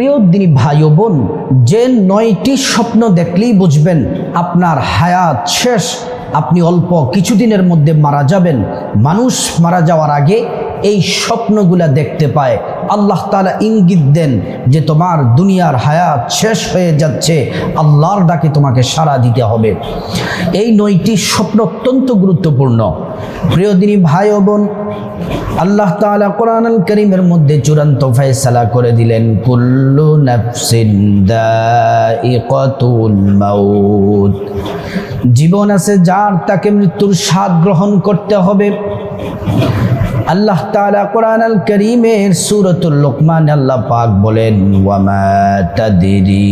প্রিয় দিনী ভাই বোন, যে নয়টি স্বপ্ন দেখলেই বুঝবেন আপনার হায়াত শেষ। আপনি অল্প কিছুদিনের মধ্যে মারা যাবেন। মানুষ মারা যাওয়ার আগে এই স্বপ্নগুলা দেখতে পায়। আল্লাহ তালা ইঙ্গিত দেন যে তোমার দুনিয়ার হায়াত শেষ হয়ে যাচ্ছে। আল্লাহর ডাকে তোমাকে সাড়া দিতে হবে। এই নয়টি স্বপ্ন অত্যন্ত গুরুত্বপূর্ণ। প্রিয় দিনী ভাই বোন আল্লাহ তাআলা কোরআন আল করিমের মধ্যে চূড়ান্ত ফয়সালা করে দিলেন, কুল্লু নাফসিন মাউত। জীবন আছে যার তাকে মৃত্যুর স্বাদ গ্রহণ করতে হবে। আল্লাহ তাআলা কোরআন আল করিমের সূরাতুল লোকমান আল্লাহ পাক বলেন, ওয়ামা তাদরি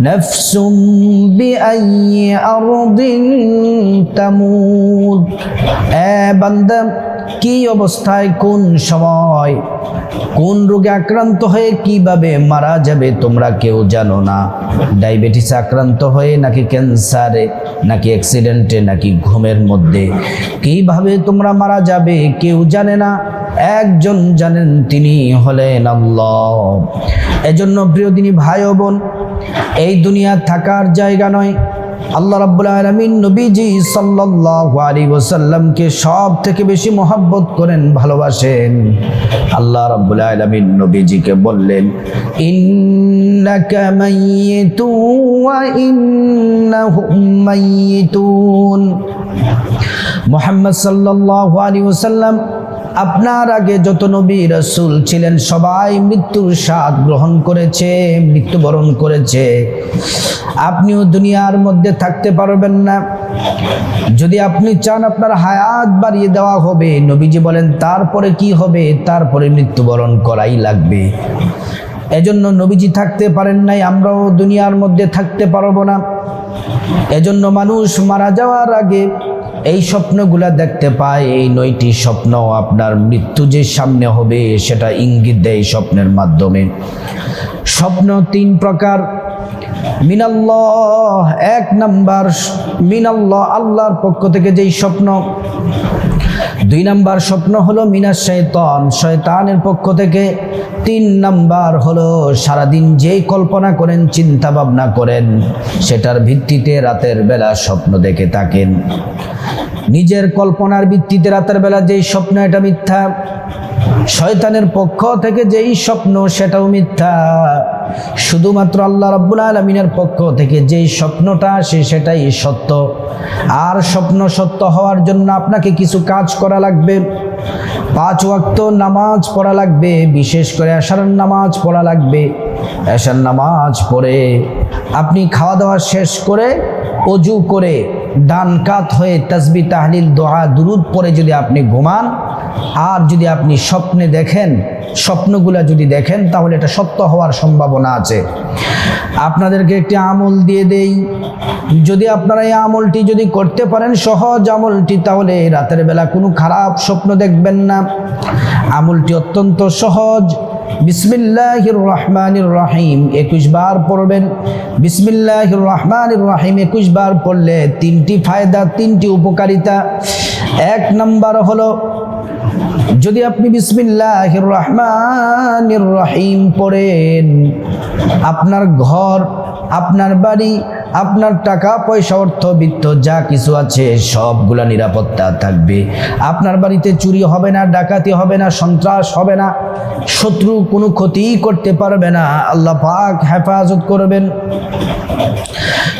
নাফসুম বিআইয়ি আরদিন তামুত। এ বান্দা কি অবস্থায়, কোন সময়, কোন রোগে আক্রান্ত হয়ে কীভাবে মারা যাবে তোমরা কেউ জানো না। ডায়াবেটিস আক্রান্ত হয়ে নাকি ক্যান্সারে, নাকি অ্যাক্সিডেন্টে, নাকি ঘুমের মধ্যে, কীভাবে তোমরা মারা যাবে কেউ জানে না। একজন জানেন তিনি হলেন আল্লাহ। এজন্য প্রিয় দিনী ভাই বোন, এই দুনিয়া থাকার জায়গা নয় আল্লাহ রাব্বুল আলামিন নবীজি সাল্লাল্লাহু আলাইহি ওয়াসাল্লামকে সব থেকে বেশি মহব্বত করেন, ভালোবাসেন। আল্লাহ রাব্বুল আলামিন নবীজিকে বললেন, ইন্নাকা মাইয়িতু ওয়া ইন্নাহুম মাইয়িতুন। মুহাম্মদ সাল্লাল্লাহু আলাইহি ওয়াসাল্লাম আপনার আগে যত নবী রসুল ছিলেন, সবাই মৃত্যুর স্বাদ গ্রহণ করেছে, মৃত্যুবরণ করেছে। আপনিও দুনিয়ার মধ্যে থাকতে পারবেন না। যদি আপনি চান আপনার হায়াত বাড়িয়ে দেওয়া হবে, নবীজি বলেন, তারপরে কি হবে? তারপরে মৃত্যুবরণ করাই লাগবে। এজন্য নবীজি থাকতে পারেন নাই, আমরাও দুনিয়ার মধ্যে থাকতে পারব না। এজন্য মানুষ মারা যাওয়ার আগে এই স্বপ্নগুলা দেখতে পায়, এই নয়টি স্বপ্ন আপনার মৃত্যু যে সামনে হবে, সেটা ইঙ্গিত দেয় স্বপ্নের মাধ্যমে। স্বপ্ন তিন প্রকার। মিনাল্লাহ, এক নাম্বার, মিনাল্লাহ, আল্লাহর পক্ষ থেকে যেই স্বপ্ন। দুই নাম্বার স্বপ্ন হলো মিনাস শৈতন শয়তানের পক্ষ থেকে তিন নাম্বার হলো সারাদিন যেই কল্পনা করেন চিন্তা ভাবনা করেন, সেটার ভিত্তিতে রাতের বেলা স্বপ্ন দেখে থাকেন। নিজের কল্পনার ভিত্তিতে রাতের বেলা যেই স্বপ্ন, এটা মিথ্যা। শয়তানের পক্ষ থেকে যেই স্বপ্ন সেটাও মিথ্যা। শুধুমাত্র আল্লাহ রাব্বুল আলমিনের পক্ষ থেকে যেই স্বপ্নটা আসে সেটাই সত্য। আর স্বপ্ন সত্য হওয়ার জন্য আপনাকে কিছু কাজ করা লাগবে। পাঁচ ওয়াক্ত নামাজ পড়া লাগবে, বিশেষ করে আশার নামাজ পড়া লাগবে। আশার নামাজ পড়ে আপনি খাওয়া দাওয়া শেষ করে অজু করে ডান কাত হয়ে তসবি, তাহলিল, দোয়া, দুরুদ পরে যদি আপনি ঘুমান আর যদি আপনি স্বপ্নে দেখেন, স্বপ্নগুলা যদি দেখেন, তাহলে এটা সত্য হওয়ার সম্ভাবনা আছে। আপনাদেরকে একটি আমল দিয়ে দেই। যদি আপনারা এই আমলটি যদি করতে পারেন, সহজ আমলটি, তাহলে রাতের বেলা কোনো খারাপ স্বপ্ন দেখবেন না। আমলটি অত্যন্ত সহজ। বিসমিল্লাহির রহমানির রাহিম একুশ বার পড়বেন। বিসমিল্লাহির রহমানির রাহিম একুশ বার পড়লে তিনটি ফায়দা, তিনটি উপকারিতা। এক নম্বর হলো যদি আপনি বিসমিল্লাহির রহমানির রহিম পড়েন আপনার ঘর আপনার বাড়ি আপনার টাকা, পয়সা, অর্থ, বিত্ত, যা কিছু আছে, সবগুলা নিরাপত্তা থাকবে। আপনার বাড়িতে চুরি হবে না, ডাকাতি হবে না, সন্ত্রাস হবে না, শত্রু কোনো ক্ষতি করতে পারবে না। আল্লাহ পাক হেফাজত করবেন।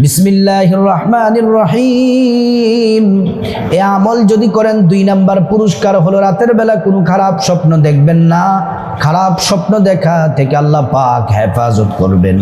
বিসমিল্লাহির রহমানির রহিম। এ আমল যদি করেন, দুই নাম্বার পুরস্কার হলো রাতের বেলা কোনো খারাপ স্বপ্ন দেখবেন না। খারাপ স্বপ্ন দেখা থেকে আল্লাহ পাক হেফাজত করবেন।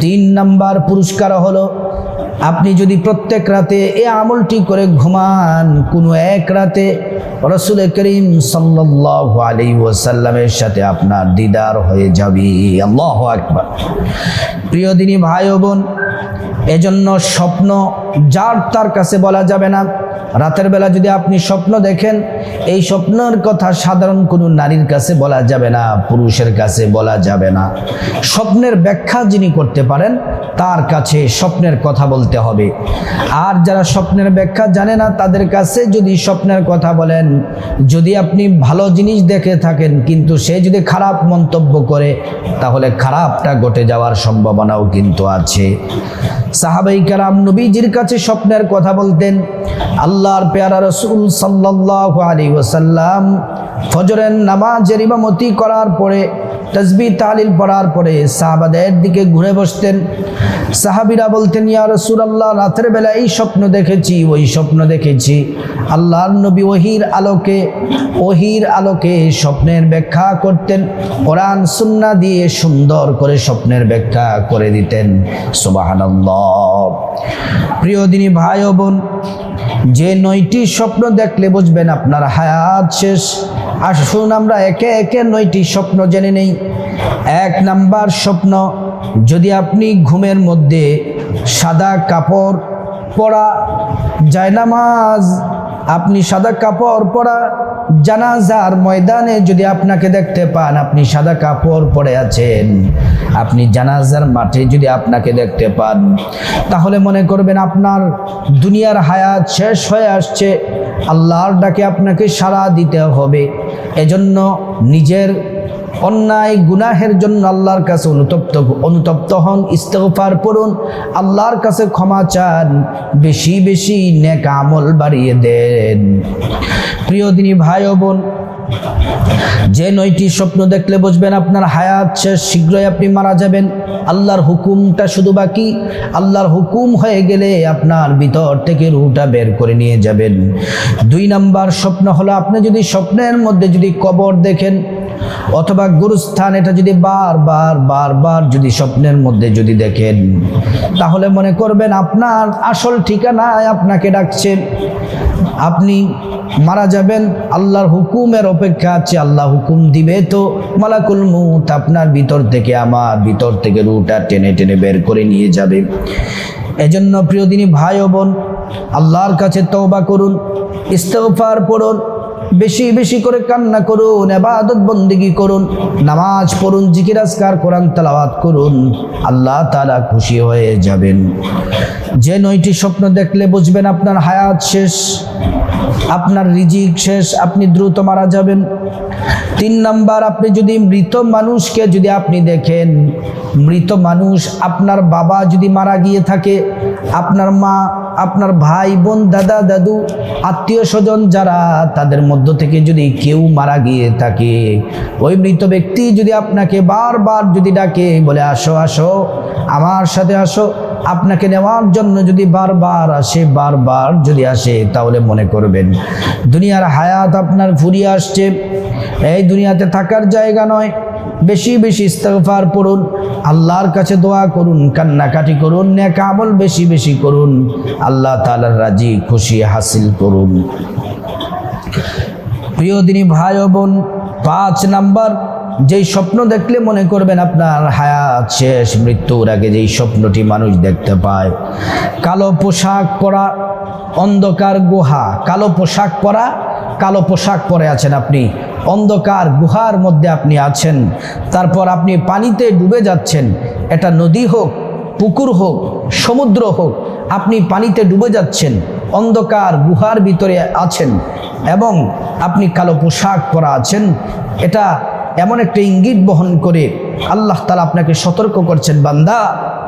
তিন নাম্বার পুরস্কার হলো আপনি যদি প্রত্যেক রাতে এ আমলটি করে ঘুমান, কোনো এক রাতে রসুল করিম সাল্লাহ আলী ওসাল্লামের সাথে আপনার দিদার হয়ে যাবি। আল্লাহ একবার প্রিয় দিনী ভাই বোন, এজন্য স্বপ্ন যার তার কাছে বলা যাবে না। রাতের বেলা যদি আপনি স্বপ্ন দেখেন, এই স্বপ্নের কথা সাধারণ কোনো নারীর কাছে বলা যাবে না, পুরুষের কাছে বলা যাবে না। স্বপ্নের ব্যাখ্যা যিনি করতে পারেন, তার কাছে স্বপ্নের কথা বলতে হবে। আর যারা স্বপ্নের ব্যাখ্যা জানে না, তাদের কাছে যদি স্বপ্নের কথা বলেন, যদি আপনি ভালো জিনিস দেখে থাকেন, কিন্তু সে যদি খারাপ মন্তব্য করে, তাহলে খারাপটা ঘটে যাওয়ার সম্ভাবনাও কিন্তু আছে। সাহাবাই কারাম নবীজির কাছে স্বপ্নের কথা বলতেন আল্লাহর পেয়ারা রসুল সাল্লাহ আলী ওসাল্লাম ফজরের নামাজের ইমামতি করার পরে তসবি তালিল পড়ার পরে সাহাবাদের দিকে ঘুরে বসতেন। সাহাবিরা বলতেন, ইয়া রসুল আল্লাহ রাতের বেলা এই স্বপ্ন দেখেছি, ওই স্বপ্ন দেখেছি। আল্লাহর নবী ওহির আলোকে ওহির আলোকে স্বপ্নের ব্যাখ্যা করতেন। কোরআন, সুন্না দিয়ে সুন্দর করে স্বপ্নের ব্যাখ্যা করে দিতেন। সুবাহানাল্লাহ। প্রিয় দিনী ভাই বোন যে নয়টি স্বপ্ন দেখলে বুঝবেন আপনার হায়াত শেষ। আসুন আমরা একে একে নয়টি স্বপ্ন জেনে নেই। এক নাম্বার স্বপ্ন, যদি আপনি ঘুমের মধ্যে সাদা কাপড় পরা জায়নামাজ আপনি সাদা কাপড় পরা জানাজার ময়দানে যদি আপনাকে দেখতে পান, আপনি সাদা কাপড় পরে আছেন। আপনি জানাজার মাঠে যদি আপনাকে দেখতে পান, তাহলে মনে করবেন আপনার দুনিয়ার হায়াত শেষ হয়ে আসছে। আল্লাহর ডাকে আপনাকে সাড়া দিতে হবে। এজন্য নিজের অন্যায় গুনাহের জন্য আল্লাহর কাছে অনুতপ্ত অনুতপ্ত হন ইস্তফার পড়ুন আল্লাহর কাছে ক্ষমা চান, বেশি বেশি নেকামল বাড়িয়ে দেন। প্রিয় দিনী ভাই বোন যে নয়টি স্বপ্ন দেখলে বুঝবেন আপনার হায়াত শেষ, শীঘ্রই আপনি মারা যাবেন। আল্লাহর হুকুমটা শুধু বাকি। আল্লাহর হুকুম হয়ে গেলে আপনার ভিতর থেকে রুটা বের করে নিয়ে যাবেন। দুই নাম্বার স্বপ্ন হলো, আপনি যদি স্বপ্নের মধ্যে যদি কবর দেখেন, অথবা গুরুস্থান, এটা যদি বারবার বারবার যদি স্বপ্নের মধ্যে যদি দেখেন, তাহলে মনে করবেন আপনার আসল ঠিকানায় আপনাকে ডাকছেন আপনি মারা যাবেন, আল্লাহর হুকুমের অপেক্ষা আছে, আল্লাহ হুকুম দিবে তো। মালাকুল মুত আপনার ভিতর থেকে, আমার ভিতর থেকে রুটা টেনে টেনে বের করে নিয়ে যাবে। এজন্য প্রিয় দিনী ভাই ও বোন, আল্লাহর কাছে তওবা করুন ইস্তফার পড়ুন, বেশি বেশি করে কান্না করুন এবাদত বন্দিগি করুন, নামাজ পড়ুন জিকিরাজকার কোরআন তালাবাত করুন, আল্লাহ তালা খুশি হয়ে যাবেন। যে নয়টি স্বপ্ন দেখলে বুঝবেন আপনার হায়াত শেষ। আপনার রিজিক শেষ, আপনি দ্রুত মারা যাবেন। তিন নাম্বার, আপনি যদি মৃত মানুষকে যদি আপনি দেখেন, মৃত মানুষ আপনার বাবা যদি মারা গিয়ে থাকে, আপনার মা, আপনার ভাই, বোন, দাদা, দাদু, আত্মীয় স্বজন যারা, তাদের মধ্য থেকে যদি কেউ মারা গিয়ে থাকে, ওই মৃত ব্যক্তি যদি আপনাকে বারবার যদি ডাকে, বলে, আসো আসো, আমার সাথে আসো। আপনাকে নেওয়ার জন্য যদি বারবার আসে, বারবার যদি আসে, তাহলে মনে করবেন, দুনিয়ার হায়াত আপনার ফুরিয়ে আসছে। এই দুনিয়াতে থাকার জায়গা নয়। বেশি বেশি ইস্তফার পড়ুন, আল্লাহর কাছে দোয়া করুন, কান্নাকাটি করুন, নেক আমল বেশি বেশি করুন, আল্লাহ তালার রাজি, খুশি হাসিল করুন। প্রিয় দিনী ভাই বোন, পাঁচ নাম্বার যেই স্বপ্ন দেখলে মনে করবেন আপনার হায়াত শেষ, মৃত্যুর আগে যেই স্বপ্নটি মানুষ দেখতে পায়। কালো পোশাক পরা অন্ধকার গুহা, কালো পোশাক পরা, কালো পোশাক পরে আছেন আপনি। অন্ধকার গুহার মধ্যে আপনি আছেন। তারপর আপনি পানিতে ডুবে যাচ্ছেন। এটা নদী হোক, পুকুর হোক, সমুদ্র হোক, আপনি পানিতে ডুবে যাচ্ছেন। অন্ধকার গুহার ভিতরে আছেন এবং আপনি কালো পোশাক পরা আছেন। এটা এমন একটা ইঙ্গিত বহন করে আল্লাহ তালা আপনাকে সতর্ক করছেন, বান্দা,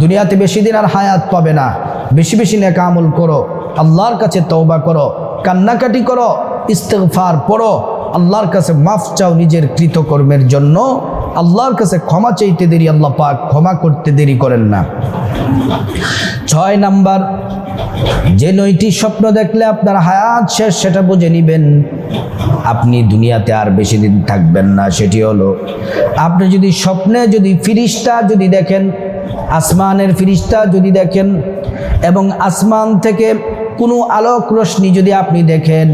দুনিয়াতে বেশি দিন আর হায়াত পাবে না। বেশি বেশি নেকা আমল করো, আল্লাহর কাছে তওবা করো, কান্নাকাটি করো, ইস্তেগফার পড়ো, আল্লাহর কাছে মাফ চাও নিজের কৃতকর্মের জন্য। আল্লাহর কাছে ক্ষমা চাইতে দেরি, আল্লাহ পাক ক্ষমা করতে দেরি করেন না। ছয় নাম্বার, যে নয়টি স্বপ্ন দেখলে আপনার হায়াত শেষ, সেটা বুঝে নিবেন। আপনি দুনিয়াতে আর বেশি দিন থাকবেন না, সেটি হলো, আপনি যদি স্বপ্নে যদি ফিরিস্তা যদি দেখেন, আসমানের ফিরিস্তা যদি দেখেন, এবং আসমান থেকে কোনো আলোক রশ্মি যদি আপনি দেখেন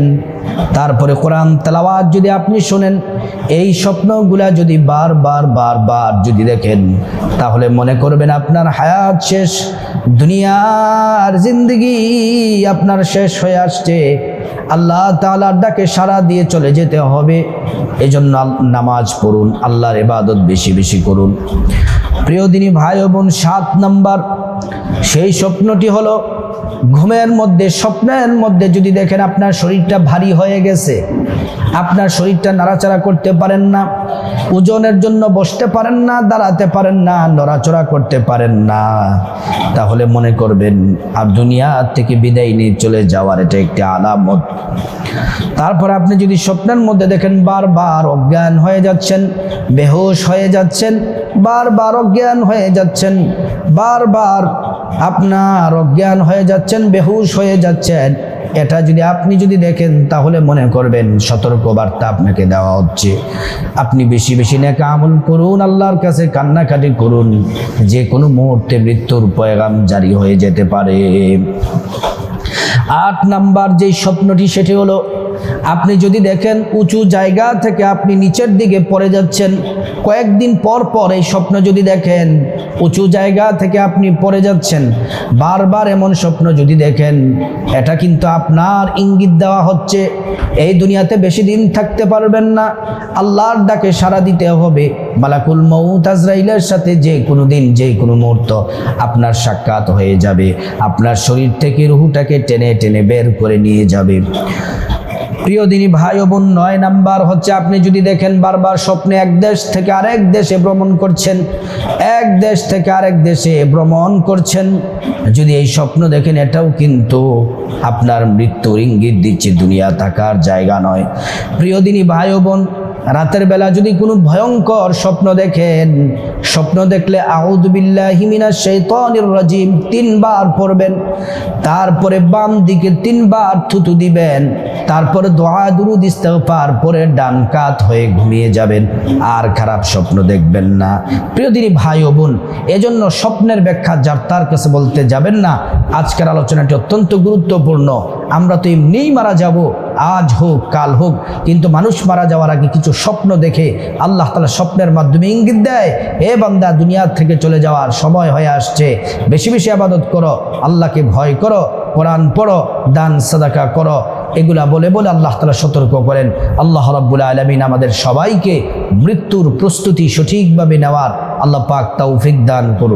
তারপরে কোরআন তেলাওয়াত যদি আপনি শোনেন, এই স্বপ্নগুলা যদি বারবার বারবার যদি দেখেন, তাহলে মনে করবেন আপনার হায়াত শেষ, দুনিয়ার জিন্দগি আপনার শেষ হয়ে আসছে। আল্লাহ তাআলার ডাকে সারা দিয়ে চলে যেতে হবে। এজন্য আল- নামাজ পড়ুন, আল্লাহর ইবাদত বেশি বেশি করুন। প্রিয় দিনী ভাই বোন, সাত নাম্বার, সেই স্বপ্নটি হলো ঘুমের মধ্যে, স্বপ্নের মধ্যে যদি দেখেন আপনার শরীরটা ভারী হয়ে গেছে, আপনার শরীরটা নাড়াচাড়া করতে পারেন না, ওজনের জন্য বসতে পারেন না, দাঁড়াতে পারেন না, নড়াচড়া করতে পারেন না, তাহলে মনে করবেন, আর দুনিয়া থেকে বিদায় নিয়ে চলে যাওয়ার এটা একটি আলামত। তারপর আপনি যদি স্বপ্নের মধ্যে দেখেন, বারবার অজ্ঞান হয়ে যাচ্ছেন, বেহোশ হয়ে যাচ্ছেন, বারবার অজ্ঞান হয়ে যাচ্ছেন, বারবার আপনার অজ্ঞান হয়ে যাচ্ছেন, বেহুশ হয়ে যাচ্ছেন। এটা যদি আপনি যদি দেখেন, তাহলে মনে করবেন সতর্ক বার্তা আপনাকে দেওয়া হচ্ছে। আপনি বেশি বেশি নেকা আমল করুন, আল্লাহর কাছে কান্নাকাটি করুন। যে কোনো মুহূর্তে মৃত্যুর পয়গাম জারি হয়ে যেতে পারে। আট নাম্বার যেই স্বপ্নটি, সেটি হলো আপনি যদি দেখেন উঁচু জায়গা থেকে আপনি নিচের দিকে পড়ে যাচ্ছেন, কয়েকদিন পর পর এই স্বপ্ন যদি দেখেন, উঁচু জায়গা থেকে আপনি পড়ে যাচ্ছেন, বারবার এমন স্বপ্ন যদি দেখেন, এটা কিন্তু আপনার ইঙ্গিত দেওয়া হচ্ছে, এই দুনিয়াতে বেশি দিন থাকতে পারবেন না, আল্লাহর ডাকে সাড়া দিতে হবে। মালাকুল মৌত আজরাইলের সাথে যে কোনো দিন, যে কোনো মুহূর্ত আপনার সাক্ষাৎ হয়ে যাবে, আপনার শরীর থেকে রুহুটাকে টেনে টেনে বের করে নিয়ে যাবে। প্রিয় দিনী ভাই বোন, নয় নাম্বার হচ্ছে, আপনি যদি দেখেন বারবার স্বপ্নে এক দেশ থেকে আরেক দেশে ভ্রমণ করছেন, এক দেশ থেকে আরেক দেশে ভ্রমণ করছেন, যদি এই স্বপ্ন দেখেন, এটাও কিন্তু আপনার মৃত্যুর ইঙ্গিত দিচ্ছে, দুনিয়া থাকার জায়গা নয়। প্রিয় দিনী ভাই বোন রাতের বেলা যদি কোনো ভয়ঙ্কর স্বপ্ন দেখেন, স্বপ্ন দেখলে রাজিম তিনবার পড়বেন, তারপরে বাম দিকে তিনবার থুতু দিবেন, তারপরে দোয়া, দুরুদ, ইস্তেগফার পরে ডান কাত হয়ে ঘুমিয়ে যাবেন, আর খারাপ স্বপ্ন দেখবেন না। প্রিয় দিনী ভাই ও বোন, এজন্য স্বপ্নের ব্যাখ্যা যার তার কাছে বলতে যাবেন না। আজকের আলোচনাটি অত্যন্ত গুরুত্বপূর্ণ। আমরা তো এমনিই মারা যাব আজ হোক, কাল হোক, কিন্তু মানুষ মারা যাওয়ার আগে কিছু স্বপ্ন দেখে আল্লাহ তালা স্বপ্নের মাধ্যমে ইঙ্গিত দেয়, এ বান্দা দুনিয়ার থেকে চলে যাওয়ার সময় হয়ে আসছে। বেশি বেশি আবাদত করো, আল্লাহকে ভয় করো, কোরআন পড়ো, দান, সাদাকা করো। এগুলা বলে বলে আল্লাহ তালা সতর্ক করেন। আল্লাহ রব্বুল আলমিন আমাদের সবাইকে মৃত্যুর প্রস্তুতি সঠিকভাবে নেওয়ার আল্লাহ পাক তৌফিক দান করুন।